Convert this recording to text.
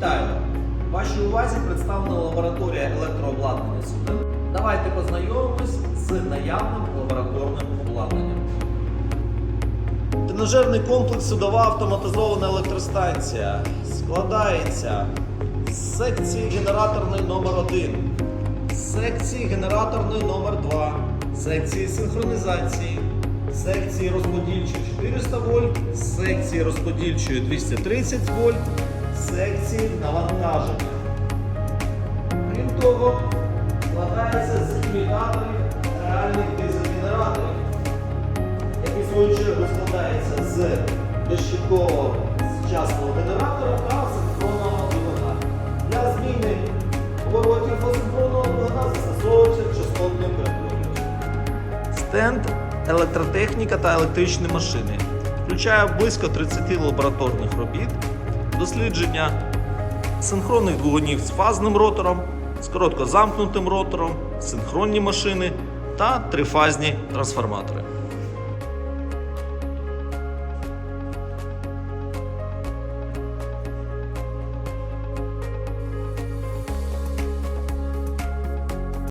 Вітаю! Вашій увазі представлена лабораторія електрообладнання Суден. Давайте познайомимось з наявним лабораторним обладнанням. Тренажерний комплекс судова автоматизована електростанція складається з секції генераторної номер 1 секції генераторної номер 2 секції синхронізації, секції розподільчої 400 вольт, секції розподільчої 230 вольт, секції навантаження. Крім того, складається з імітаторів реальних дизель-генераторів, який в свою чергу складається з безщиткового сучасного генератора та синхронного двигуна. Для зміни оборотів асинхронного двигуна застосовується частотний перетворювач. Стенд електротехніка та електричні машини включає близько 30 лабораторних робіт, дослідження синхронних двигунів з фазним ротором, з короткозамкнутим ротором, синхронні машини та трифазні трансформатори.